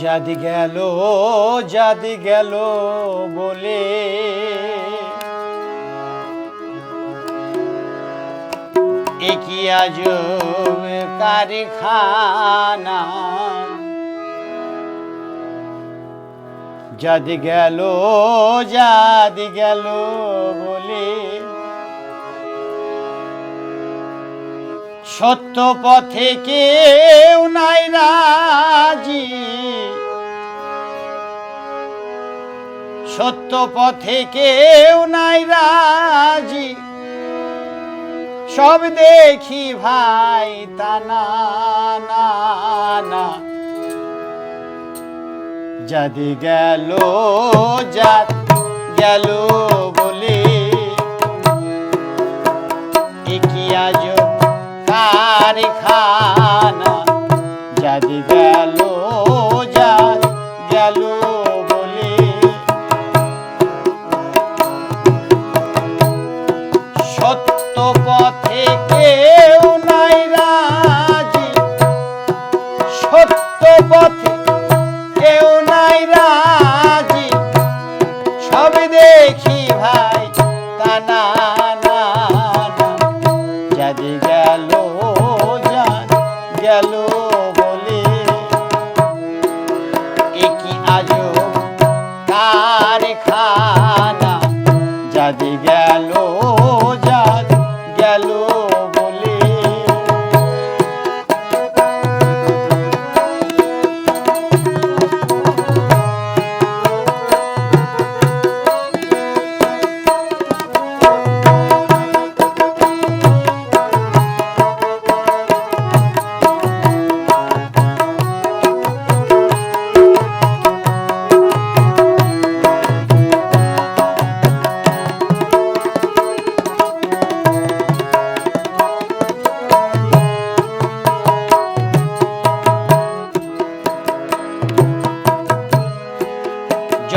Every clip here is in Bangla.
যাদি গেল যাদি গেল বলে। একই আজব কারখানা। যাদি গেল যাদি গেল বলে। সত্য পথে কেউ নাই রাজি। সত্য পথে কেউ নাই রাজি। সব দেখি ভাই তানা যদি গেল যা গেল কারখানা কারখানা যদি গেল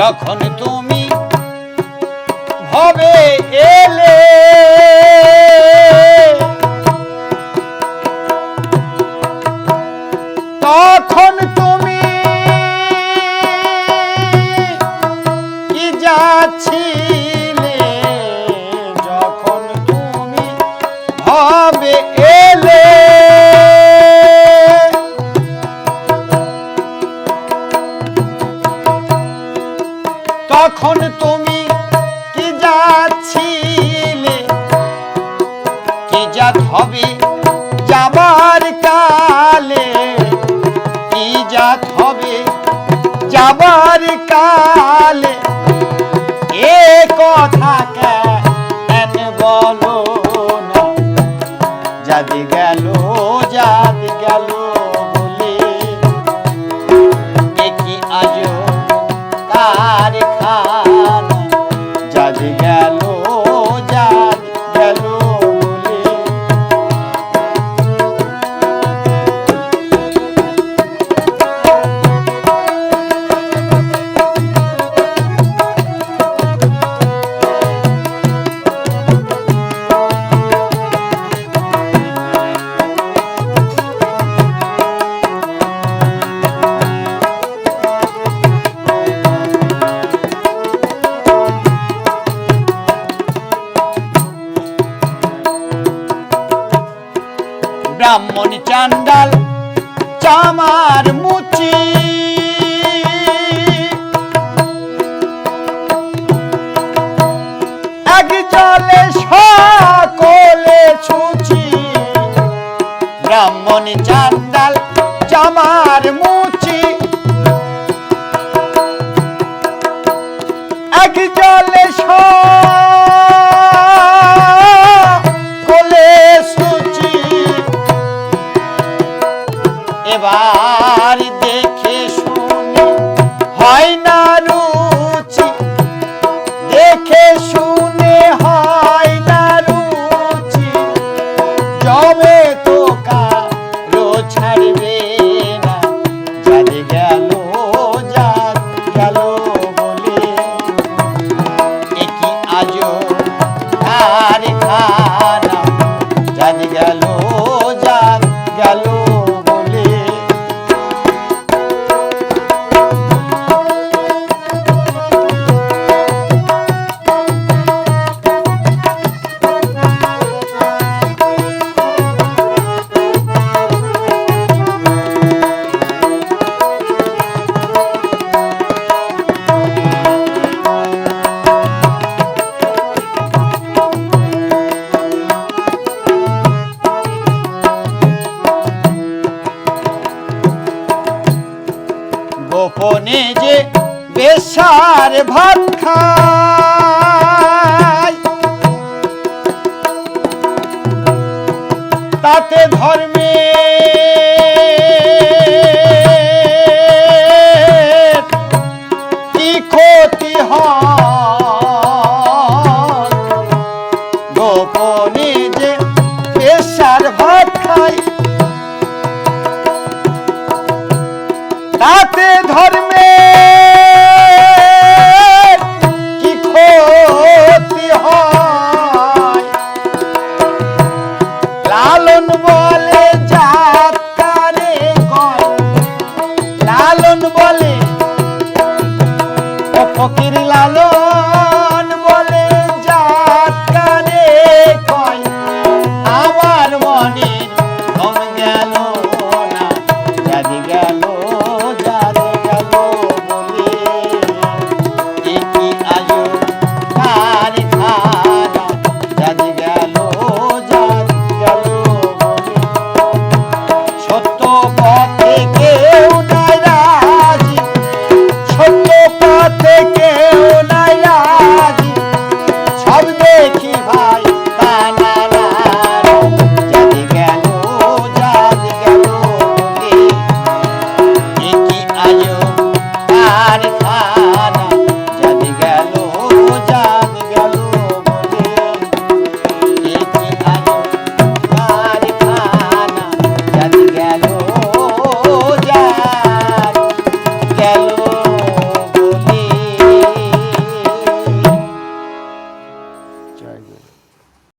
যখন তুমি ভবে এলে তখন তুমি কি যাচ্ছিলে? কি জাত হবে যাবার কালে? কি জাত হবে যাবার কালে? এ কথা কেন বলো না? যাদি গেল যাদি গেল। ব্রাহ্মণ চান্ডাল চামার মুচি। এক জলে সকলে যে বেশার ভাত খায়। তাতে ধর্মে কি ক্ষতি গোপনে যে পেশার ভাত খাই তাতে ধর্মে poquito.